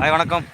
Hi வணக்கம்.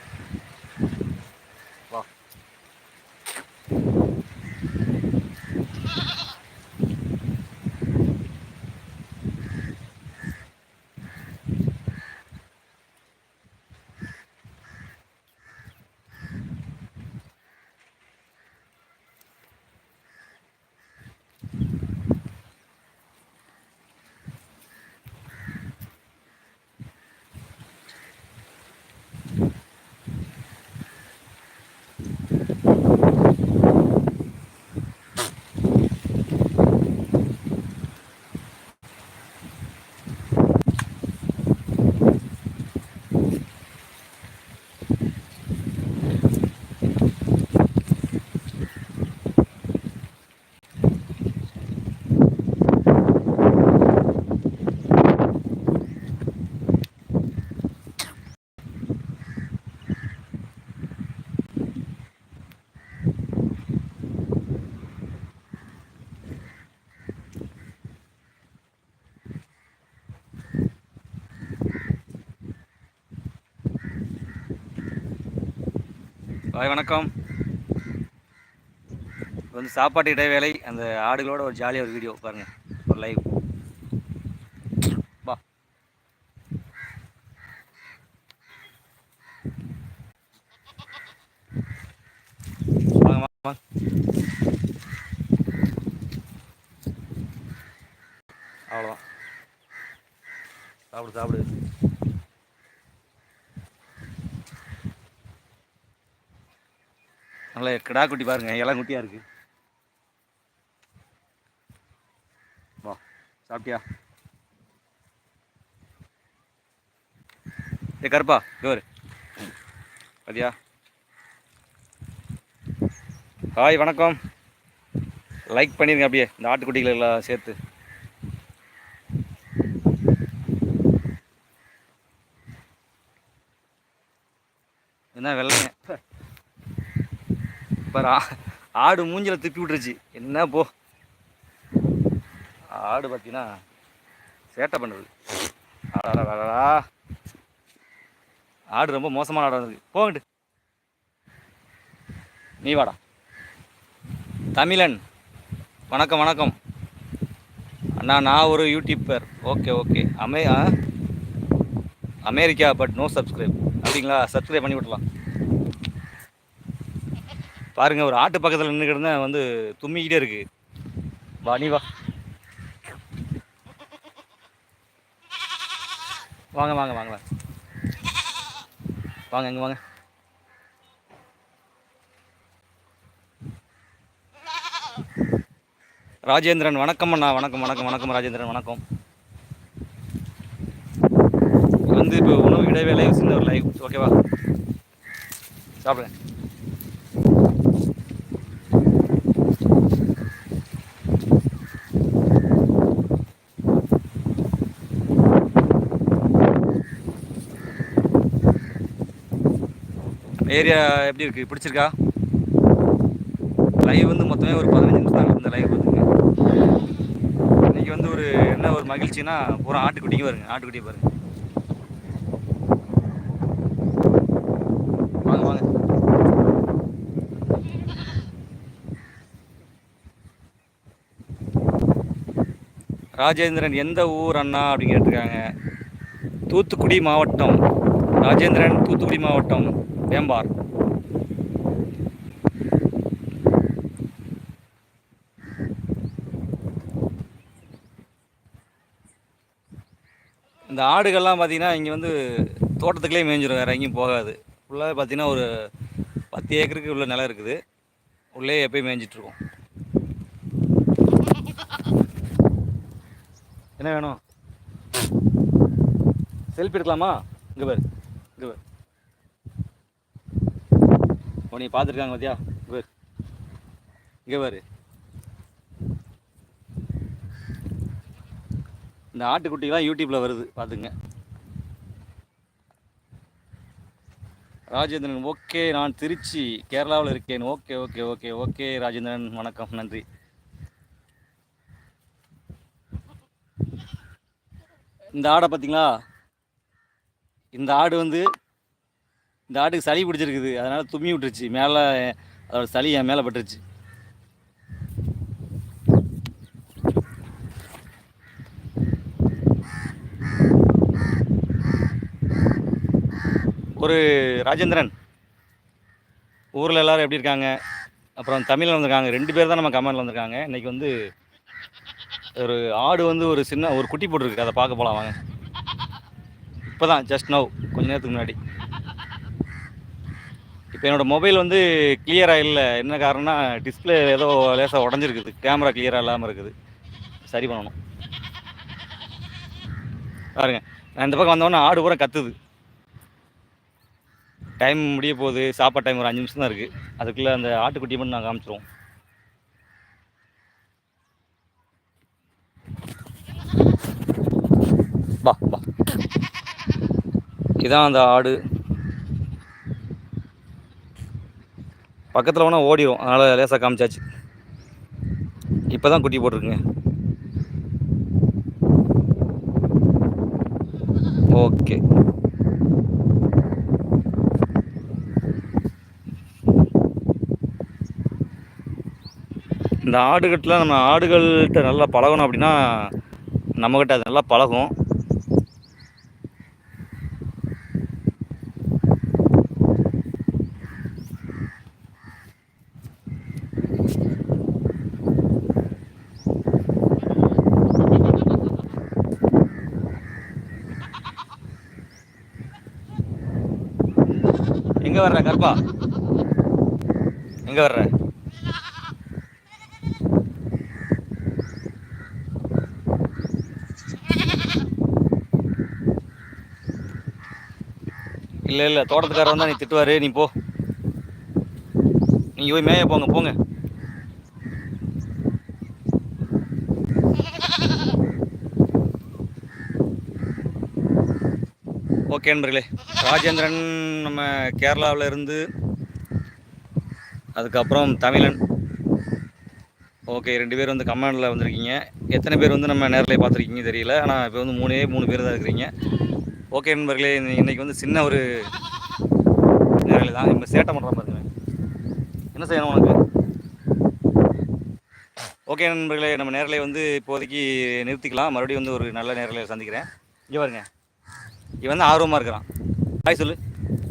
Hi வணக்கம். வந்து சாப்பாட்டு இடைவேளை. அந்த ஆடுகளோட ஒரு ஜாலியாக ஒரு வீடியோ பாருங்கள் ஒரு லைவ் பா வாங்க வாங்க அவ்வளோதான் சாப்பிடு சாப்பிடு. நல்ல கிடா குட்டி பாருங்க எல்லாம் குட்டியா இருக்கு. வா சாப்பிட்டியா? ஏ கருப்பா டோர் பாத்தியா? ஹாய் வணக்கம். லைக் பண்ணிருங்க அப்படியே இந்த ஆட்டுக்குட்டிகளை எல்லாம் சேர்த்து. என்ன வெள்ளைங்க? பாரு. ஆ- ஆடு மூஞ்சில் திருப்பி விட்டுருச்சு. என்ன போ? ஆடு பார்த்தீங்கன்னா சேட்டை பண்ணுறது அடடடடா. ஆடு ரொம்ப மோசமான ஆடாக இருக்குது போங்கட்டு நீ வாடா. தமிழன். வணக்கம் வணக்கம். அண்ணா நான் ஒரு யூடியூப்பர் ஓகே ஓகே. அமே ஆ? America but no subscribe. அப்படிங்களா? சப்ஸ்கிரைப் பண்ணி விடலாம் பாருங்க ஒரு ஆட்டு பக்கத்தில் நின்றுக்கிட்டு வந்து தும்மிக்கிட்டே இருக்கு. வா நீ வா. வாங்க வாங்க வாங்க வாங்க. இங்கே வாங்க. ராஜேந்திரன் வணக்கம் அண்ணா. வணக்கம் வணக்கம் வணக்கம் ராஜேந்திரன் வணக்கம். வந்து இப்போ உணவு இடைவேளை சின்ன ஒரு லைவ் ஓகேவா சாப்பிடுங்க. ஏரியா எப்படி இருக்கு? பிடிச்சிருக்கா? லைவ் வந்து மொத்தமே ஒரு பதினஞ்சு நிமிஷம் தான் இந்த லைவ் வந்துங்க. இன்னைக்கு வந்து ஒரு என்ன ஒரு மகிழ்ச்சினா பூரா ஆட்டுக்குட்டிங்க பாருங்க ஆட்டுக்குட்டி பாருங்க. வாங்க வாங்க. ராஜேந்திரன் எந்த ஊர் அண்ணா அப்படின்னு கேட்டிருக்காங்க. தூத்துக்குடி மாவட்டம். ராஜேந்திரன் தூத்துக்குடி மாவட்டம். வேம்பார் இந்த ஆடுகள்லாம் பார்த்தீங்கன்னா இங்கே வந்து தோட்டத்துக்குள்ளே மேய்ஞ்சிரும் வேறு எங்கேயும் போகாது. ஃபுல்லாக பார்த்தீங்கன்னா ஒரு பத்து ஏக்கருக்கு உள்ள நிலம் இருக்குது. உள்ளே எப்பயும் மேய்ஞ்சிட்ருக்கோம். என்ன வேணும்? செல்ஃபி எடுக்கலாமா? இங்கே இங்கே பாரு. ஓ பார்த்துருக்காங்க பார்த்தியா பேர். இங்கே பாரு. இந்த ஆட்டுக்குட்டிலாம் யூடியூப்பில் வருது பார்த்துங்க. ராஜேந்திரன் ஓகே நான் திருச்சி கேரளாவில் இருக்கேன். Okay okay okay okay Rajendran வணக்கம் நன்றி. இந்த ஆடை பார்த்தீங்களா? இந்த ஆடு வந்து இந்த ஆட்டுக்கு சளி பிடிச்சிருக்குது. அதனால் தும்மி விட்டுருச்சு. மேலே அதோட சளி என் மேலே பட்டுருச்சு. ஒரு ராஜேந்திரன். ஊரில் எல்லோரும் எப்படி இருக்காங்க? அப்புறம் தமிழில் வந்திருக்காங்க. ரெண்டு பேர் தான் நம்ம கமெண்டில் வந்திருக்காங்க. இன்றைக்கி வந்து ஒரு ஆடு வந்து ஒரு சின்ன ஒரு குட்டி போட்டிருக்கு. அதை பார்க்க போகலாம் வாங்க. இப்போ தான் ஜஸ்ட் நவ் கொஞ்ச நேரத்துக்கு முன்னாடி. இப்போ என்னோடய மொபைல் வந்து கிளியராக இல்லை. என்ன காரணம்னா டிஸ்பிளே ஏதோ லேசாக உடஞ்சிருக்குது. கேமரா கிளியராக இல்லாமல் இருக்குது. சரி பண்ணணும். பாருங்க. நான் இந்த பக்கம் வந்தோடனே ஆடு பூரா கத்துது. டைம் முடிய போகுது. சாப்பாடு டைம் ஒரு அஞ்சு நிமிஷம் தான் இருக்குது அதுக்குள்ளே அந்த ஆட்டுக்குட்டியை மட்டும் நான் காமிச்சிருவோம். வா வா. இதான் அந்த ஆடு. பக்கத்தில் வேணால் ஓடிடும் அதனால் லேசாக காமிச்சாச்சு. இப்போ தான் குட்டி போட்டிருக்குங்க. ஓகே. இந்த ஆடுகட்டில் நம்ம ஆடுகள்கிட்ட நல்லா பழகணும் அப்படின்னா நம்மக்கிட்ட அது நல்லா பழகும். எங்கே வர்ற கற்பா எங்கே வர்ற? இல்லை இல்லை தோட்டத்துக்காரர் வந்தால் நீ திட்டுவார். நீ போ. நீங்கள் போய் மேய போங்க போங்க. ஓகே நண்பர்களே. ராஜேந்திரன் நம்ம கேரளாவில் இருந்து அதுக்கப்புறம் தமிழன். ஓகே ரெண்டு பேர் வந்து கமெண்டில் வந்திருக்கீங்க. எத்தனை பேர் வந்து நம்ம நேரில் பார்த்துருக்கீங்க தெரியல. ஆனால் இப்போ வந்து மூணே மூணு பேர் தான் இருக்கிறீங்க. ஓகே நண்பர்களே இன்றைக்கி இன்னைக்கு வந்து சின்ன ஒரு நேரில் தான். இப்போ சேட்டை பண்ணுற பாருங்க என்ன செய்யணும் உனக்கு? ஓகே நண்பர்களே நம்ம நேரில் வந்து இப்போதைக்கு நிறுத்திக்கலாம். மறுபடியும் வந்து ஒரு நல்ல நேரில் சந்திக்கிறேன். இங்கே பாருங்கள் இவன் வந்து ஆர்வமாக இருக்கிறான். ஹாய் சொல்லு.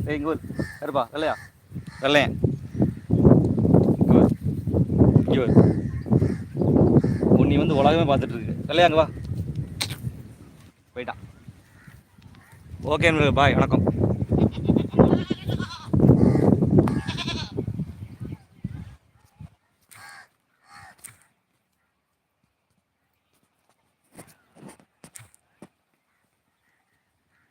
ஏய் இங்கே இருப்பா வெள்ளையா? வெள்ளையன். இங்கே வரு. இங்கே வரு. உன்னை வந்து உலகமே பார்த்துட்டு இருக்கு. வெள்ளையா அங்கே வா. போயிட்டான். Okay bye. வணக்கம்.